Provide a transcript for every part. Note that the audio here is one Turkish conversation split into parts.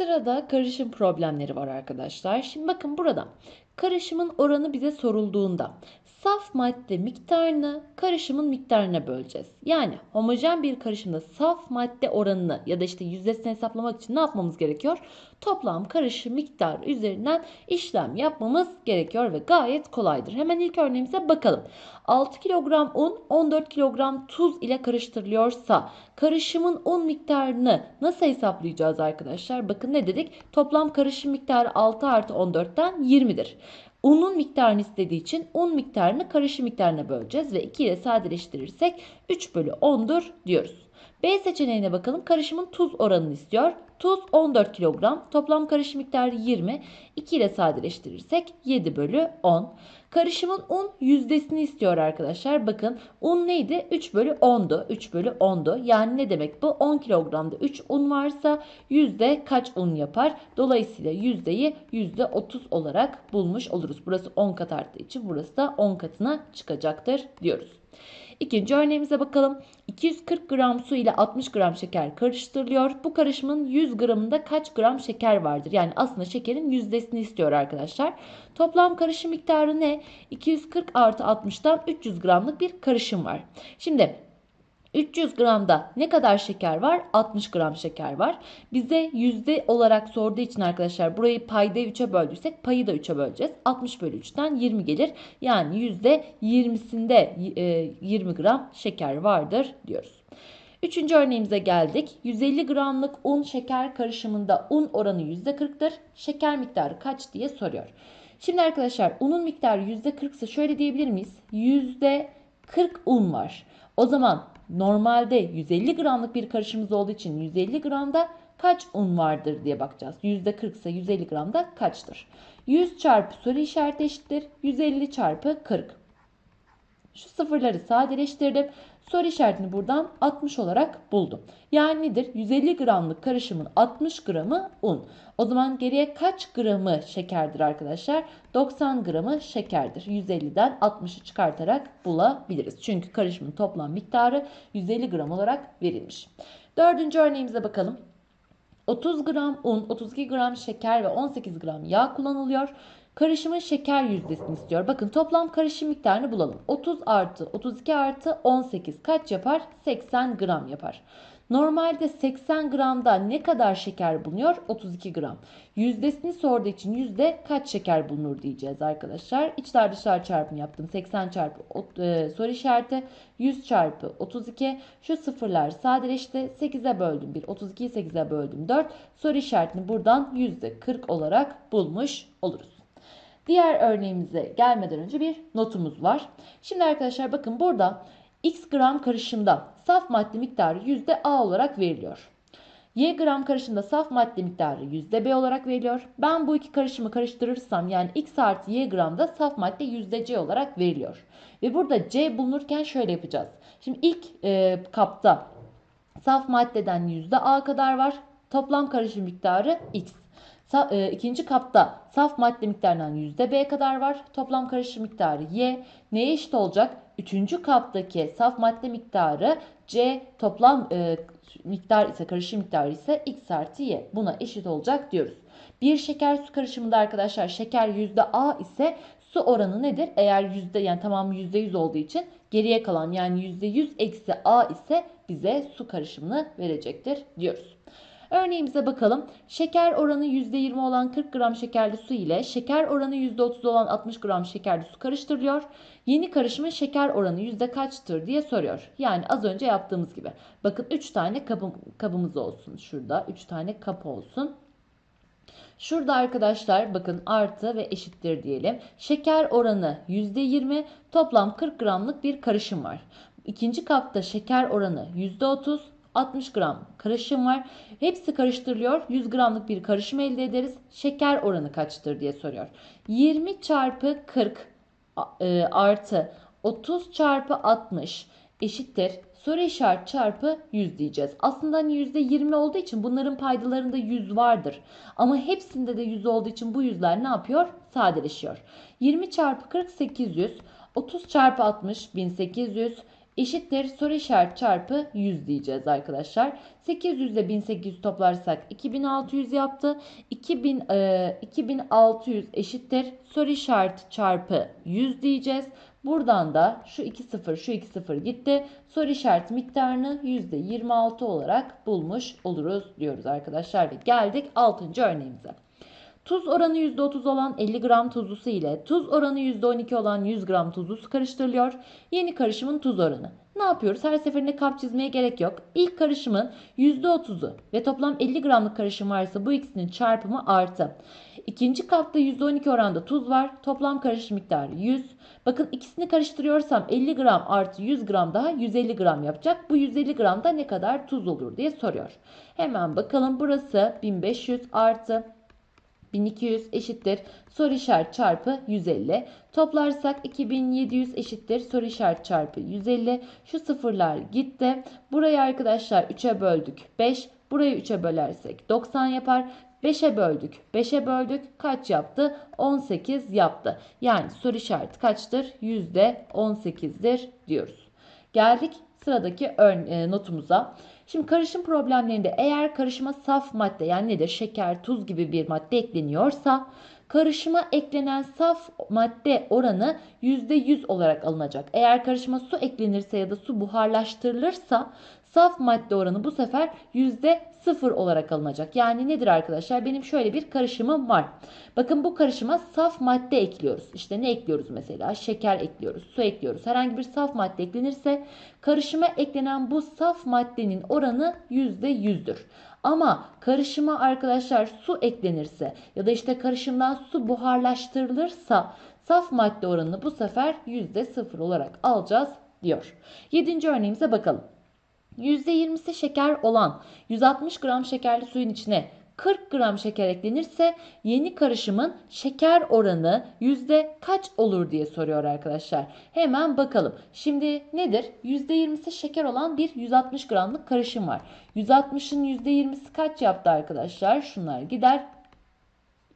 Sırada karışım problemleri var arkadaşlar. Şimdi bakın burada karışımın oranı bize sorulduğunda saf madde miktarını karışımın miktarına böleceğiz. Yani homojen bir karışımda saf madde oranını ya da işte yüzdesini hesaplamak için ne yapmamız gerekiyor? Toplam karışım miktarı üzerinden işlem yapmamız gerekiyor ve gayet kolaydır. Hemen ilk örneğimize bakalım. 6 kilogram un 14 kilogram tuz ile karıştırılıyorsa karışımın un miktarını nasıl hesaplayacağız arkadaşlar? Bakın ne dedik? Toplam karışım miktarı 6 artı 14'ten 20'dir. Unun miktarını istediği için un miktarını karışım miktarına böleceğiz ve 2 ile sadeleştirirsek 3 bölü 10'dur diyoruz. B seçeneğine bakalım. Karışımın tuz oranını istiyor. Tuz 14 kilogram. Toplam karışım miktarı 20. 2 ile sadeleştirirsek 7 bölü 10. Karışımın un yüzdesini istiyor arkadaşlar. Bakın un neydi? 3 bölü 10'du. 3 bölü 10'du. Yani ne demek bu? 10 kilogramda 3 un varsa yüzde kaç un yapar? Dolayısıyla yüzdeyi yüzde 30 olarak bulmuş oluruz. Burası 10 kat arttığı için burası da 10 katına çıkacaktır diyoruz. İkinci örneğimize bakalım. 240 gram su ile 60 gram şeker karıştırılıyor. Bu karışımın 100 gramında kaç gram şeker vardır? Yani aslında şekerin yüzdesini istiyor arkadaşlar. Toplam karışım miktarı ne? 240 artı 60'tan 300 gramlık bir karışım var. Şimdi 300 gramda ne kadar şeker var? 60 gram şeker var. Bize yüzde olarak sorduğu için arkadaşlar burayı payda 3'e böldürsek payı da 3'e böleceğiz. 60 bölü 3'ten 20 gelir. Yani yüzde 20'sinde 20 gram şeker vardır diyoruz. Üçüncü örneğimize geldik. 150 gramlık un şeker karışımında un oranı %40'tır. Şeker miktarı kaç diye soruyor. Şimdi arkadaşlar unun miktarı %40 ise şöyle diyebilir miyiz? %40 un var. O zaman Normalde 150 gramlık bir karışımımız olduğu için 150 gramda kaç un vardır diye bakacağız. %40 ise 150 gramda kaçtır? 100 çarpı soru işareti eşittir. 150 çarpı 40. Şu sıfırları sadeleştirdim. Soru işaretini buradan 60 olarak buldum. Yani nedir? 150 gramlık karışımın 60 gramı un. O zaman geriye kaç gramı şekerdir arkadaşlar? 90 gramı şekerdir. 150'den 60'ı çıkartarak bulabiliriz. Çünkü karışımın toplam miktarı 150 gram olarak verilmiş. Dördüncü örneğimize bakalım. 30 gram un, 32 gram şeker ve 18 gram yağ kullanılıyor. Karışımın şeker yüzdesini istiyor. Bakın toplam karışım miktarını bulalım. 30 artı 32 artı 18 kaç yapar? 80 gram yapar. Normalde 80 gramda ne kadar şeker bulunuyor? 32 gram. Yüzdesini sorduğu için yüzde kaç şeker bulunur diyeceğiz arkadaşlar. İçler dışlar çarpımı yaptım. 80 çarpı e, soru işareti 100 çarpı 32. Şu sıfırlar sadeleşti. 8'e böldüm 1. 32'yi 8'e böldüm 4. Soru işaretini buradan yüzde 40 olarak bulmuş oluruz. Diğer örneğimize gelmeden önce bir notumuz var. Şimdi arkadaşlar bakın burada x gram karışımda saf madde miktarı yüzde A olarak veriliyor. Y gram karışımda saf madde miktarı yüzde B olarak veriliyor. Ben bu iki karışımı karıştırırsam yani x artı y gramda saf madde yüzde C olarak veriliyor. Ve burada C bulunurken şöyle yapacağız. Şimdi ilk e, kapta saf maddeden yüzde A kadar var. Toplam karışım miktarı x. E, ikinci kapta saf madde miktarından %B kadar var. Toplam karışım miktarı Y. Neye eşit olacak? Üçüncü kaptaki saf madde miktarı C toplam e, miktar ise karışım miktarı ise X artı Y. Buna eşit olacak diyoruz. Bir şeker su karışımında arkadaşlar şeker %A ise su oranı nedir? Eğer yüzde yani tamamı %100 olduğu için geriye kalan yani %100 eksi A ise bize su karışımını verecektir diyoruz. Örneğimize bakalım. Şeker oranı %20 olan 40 gram şekerli su ile şeker oranı %30 olan 60 gram şekerli su karıştırılıyor. Yeni karışımın şeker oranı yüzde kaçtır diye soruyor. Yani az önce yaptığımız gibi. Bakın 3 tane kabım, kabımız olsun. Şurada 3 tane kap olsun. Şurada arkadaşlar bakın artı ve eşittir diyelim. Şeker oranı %20 toplam 40 gramlık bir karışım var. İkinci kapta şeker oranı %30 60 gram karışım var. Hepsi karıştırılıyor. 100 gramlık bir karışım elde ederiz. Şeker oranı kaçtır diye soruyor. 20 çarpı 40 e, artı 30 çarpı 60 eşittir. Soru işaret çarpı 100 diyeceğiz. Aslında hani %20 olduğu için bunların paydalarında 100 vardır. Ama hepsinde de 100 olduğu için bu yüzler ne yapıyor? Sadeleşiyor. 20 çarpı 40 800. 30 çarpı 60 1800. eşittir soru işareti çarpı 100 diyeceğiz arkadaşlar. 800 ile 1800 toplarsak 2600 yaptı. 2000, e, 2600 eşittir soru işareti çarpı 100 diyeceğiz. Buradan da şu 2 sıfır şu 2 sıfır gitti. Soru işareti miktarını %26 olarak bulmuş oluruz diyoruz arkadaşlar. Ve geldik 6. örneğimize. Tuz oranı %30 olan 50 gram tuzlu su ile tuz oranı %12 olan 100 gram tuzlu su karıştırılıyor. Yeni karışımın tuz oranı. Ne yapıyoruz? Her seferinde kap çizmeye gerek yok. İlk karışımın %30'u ve toplam 50 gramlık karışım varsa bu ikisinin çarpımı artı. İkinci kapta %12 oranda tuz var. Toplam karışım miktarı 100. Bakın ikisini karıştırıyorsam 50 gram artı 100 gram daha 150 gram yapacak. Bu 150 gramda ne kadar tuz olur diye soruyor. Hemen bakalım burası 1500 artı 1200 eşittir soru işareti çarpı 150. Toplarsak 2700 eşittir soru işareti çarpı 150. Şu sıfırlar gitti. Burayı arkadaşlar 3'e böldük 5. Burayı 3'e bölersek 90 yapar. 5'e böldük. 5'e böldük. Kaç yaptı? 18 yaptı. Yani soru işareti kaçtır? %18'dir diyoruz. Geldik sıradaki e, notumuza. Şimdi karışım problemlerinde eğer karışıma saf madde yani nedir? Şeker, tuz gibi bir madde ekleniyorsa karışıma eklenen saf madde oranı %100 olarak alınacak. Eğer karışıma su eklenirse ya da su buharlaştırılırsa saf madde oranı bu sefer %0 olarak alınacak. Yani nedir arkadaşlar? Benim şöyle bir karışımım var. Bakın bu karışıma saf madde ekliyoruz. İşte ne ekliyoruz mesela? Şeker ekliyoruz, su ekliyoruz. Herhangi bir saf madde eklenirse karışıma eklenen bu saf maddenin oranı %100'dür. Ama karışıma arkadaşlar su eklenirse ya da işte karışımdan su buharlaştırılırsa saf madde oranını bu sefer %0 olarak alacağız diyor. Yedinci örneğimize bakalım. %20'si şeker olan 160 gram şekerli suyun içine 40 gram şeker eklenirse yeni karışımın şeker oranı yüzde kaç olur diye soruyor arkadaşlar. Hemen bakalım. Şimdi nedir? %20'si şeker olan bir 160 gramlık karışım var. 160'ın %20'si kaç yaptı arkadaşlar? Şunlar gider.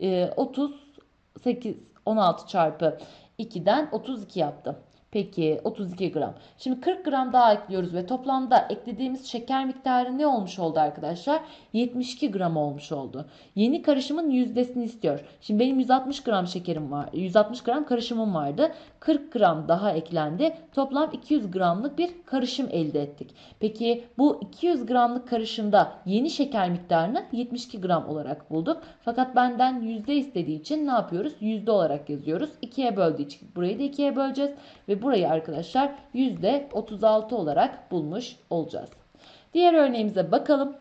Ee, 38 16 çarpı 2'den 32 yaptı. Peki 32 gram. Şimdi 40 gram daha ekliyoruz ve toplamda eklediğimiz şeker miktarı ne olmuş oldu arkadaşlar? 72 gram olmuş oldu. Yeni karışımın yüzdesini istiyor. Şimdi benim 160 gram şekerim var. 160 gram karışımım vardı. 40 gram daha eklendi. Toplam 200 gramlık bir karışım elde ettik. Peki bu 200 gramlık karışımda yeni şeker miktarını 72 gram olarak bulduk. Fakat benden yüzde istediği için ne yapıyoruz? Yüzde olarak yazıyoruz. 2'ye böldüğü için burayı da 2'ye böleceğiz ve burayı arkadaşlar %36 olarak bulmuş olacağız. Diğer örneğimize bakalım.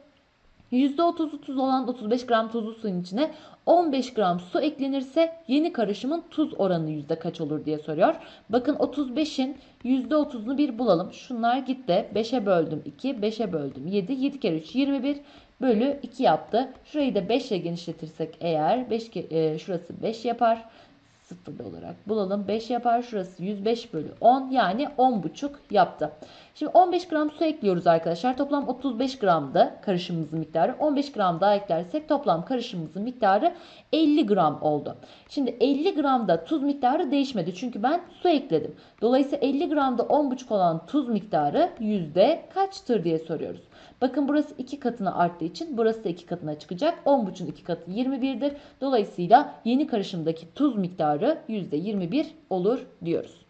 %30 tuz olan 35 gram tuzlu suyun içine 15 gram su eklenirse yeni karışımın tuz oranı yüzde kaç olur diye soruyor. Bakın 35'in %30'unu bir bulalım. Şunlar gitti. 5'e böldüm 2, 5'e böldüm 7, 7 kere 3 21 bölü 2 yaptı. Şurayı da 5 ile genişletirsek eğer 5 e, şurası 5 yapar sıfırlı olarak bulalım. 5 yapar. Şurası 105 bölü 10 yani 10,5 yaptı. Şimdi 15 gram su ekliyoruz arkadaşlar. Toplam 35 gramda karışımımızın miktarı. 15 gram daha eklersek toplam karışımımızın miktarı 50 gram oldu. Şimdi 50 gramda tuz miktarı değişmedi. Çünkü ben su ekledim. Dolayısıyla 50 gramda 10,5 olan tuz miktarı yüzde kaçtır diye soruyoruz. Bakın burası 2 katına arttığı için burası da 2 katına çıkacak. 10,5'un 2 katı 21'dir. Dolayısıyla yeni karışımdaki tuz miktarı %21 olur diyoruz.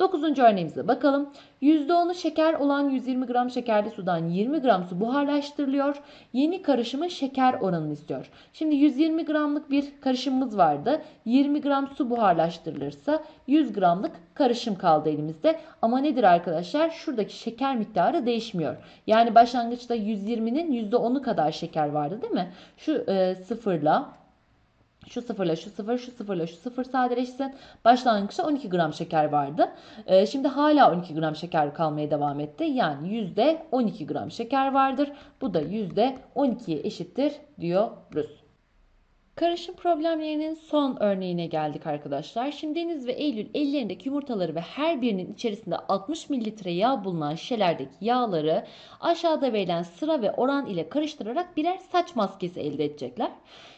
9. örneğimize bakalım. %10'u şeker olan 120 gram şekerli sudan 20 gram su buharlaştırılıyor. Yeni karışımın şeker oranını istiyor. Şimdi 120 gramlık bir karışımımız vardı. 20 gram su buharlaştırılırsa 100 gramlık karışım kaldı elimizde. Ama nedir arkadaşlar? Şuradaki şeker miktarı değişmiyor. Yani başlangıçta 120'nin %10'u kadar şeker vardı değil mi? Şu e, sıfırla şu sıfırla şu sıfır, şu sıfırla şu sıfır sadeleşsin. Başlangıçta 12 gram şeker vardı. Ee, şimdi hala 12 gram şeker kalmaya devam etti. Yani yüzde 12 gram şeker vardır. Bu da yüzde 12'ye eşittir diyoruz. Karışım problemlerinin son örneğine geldik arkadaşlar. Şimdi Deniz ve Eylül ellerindeki yumurtaları ve her birinin içerisinde 60 mililitre yağ bulunan şişelerdeki yağları aşağıda verilen sıra ve oran ile karıştırarak birer saç maskesi elde edecekler.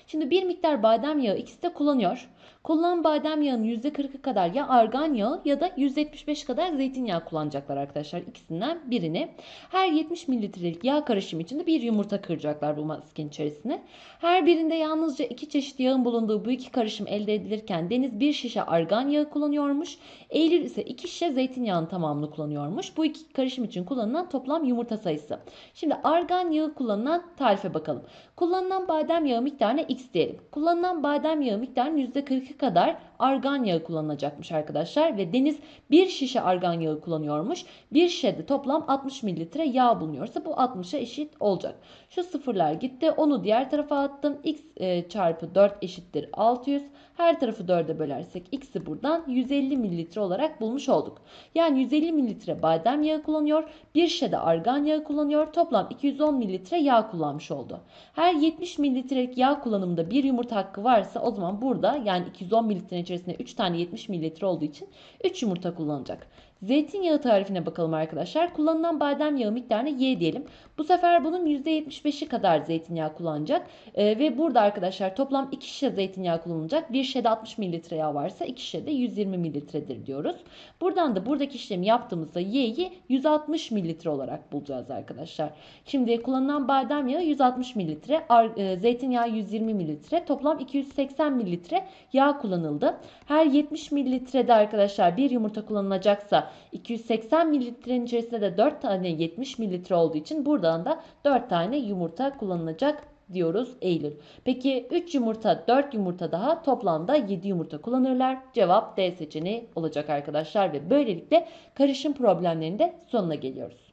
Şimdi bir miktar badem yağı ikisi de kullanıyor. Kullanılan badem yağının %40'ı kadar ya argan yağı ya da %75 kadar zeytinyağı kullanacaklar arkadaşlar. İkisinden birini. Her 70 mililitrelik yağ karışımı için de bir yumurta kıracaklar bu maskenin içerisine. Her birinde yalnızca iki çeşit yağın bulunduğu bu iki karışım elde edilirken Deniz bir şişe argan yağı kullanıyormuş. Eylül ise iki şişe zeytinyağının tamamını kullanıyormuş. Bu iki karışım için kullanılan toplam yumurta sayısı. Şimdi argan yağı kullanılan tarife bakalım. Kullanılan badem yağı miktarına x diyelim. Kullanılan badem yağı miktarının %40'ı kadar argan yağı kullanılacakmış arkadaşlar. Ve Deniz bir şişe argan yağı kullanıyormuş. Bir şişede toplam 60 mililitre yağ bulunuyorsa bu 60'a eşit olacak. Şu sıfırlar gitti. Onu diğer tarafa attım. x e, çarpı 4 eşittir 600. Her tarafı 4'e bölersek x'i buradan 150 mililitre olarak bulmuş olduk. Yani 150 mililitre badem yağı kullanıyor. Bir şişede argan yağı kullanıyor. Toplam 210 mililitre yağ kullanmış oldu. Her 70 mililitrelik yağ kullanımında bir yumurta hakkı varsa o zaman burada yani 210 mililitrenin içerisinde 3 tane 70 mililitre olduğu için 3 yumurta kullanacak. Zeytinyağı tarifine bakalım arkadaşlar. Kullanılan badem yağı miktarını y diyelim. Bu sefer bunun %75'i kadar zeytinyağı kullanacak. Ee, ve burada arkadaşlar toplam 2 şişe zeytinyağı kullanılacak. Bir şişede 60 mililitre yağ varsa 2 şişede 120 mililitredir diyoruz. Buradan da buradaki işlemi yaptığımızda y'yi 160 mililitre olarak bulacağız arkadaşlar. Şimdi kullanılan badem yağı 160 mililitre, e, zeytinyağı 120 mililitre, toplam 280 mililitre yağ kullanıldı. Her 70 mililitrede arkadaşlar bir yumurta kullanılacaksa 280 mililitrenin içerisinde de 4 tane 70 mililitre olduğu için buradan da 4 tane yumurta kullanılacak diyoruz Eylül. Peki 3 yumurta 4 yumurta daha toplamda 7 yumurta kullanırlar. Cevap D seçeneği olacak arkadaşlar ve böylelikle karışım problemlerinde sonuna geliyoruz.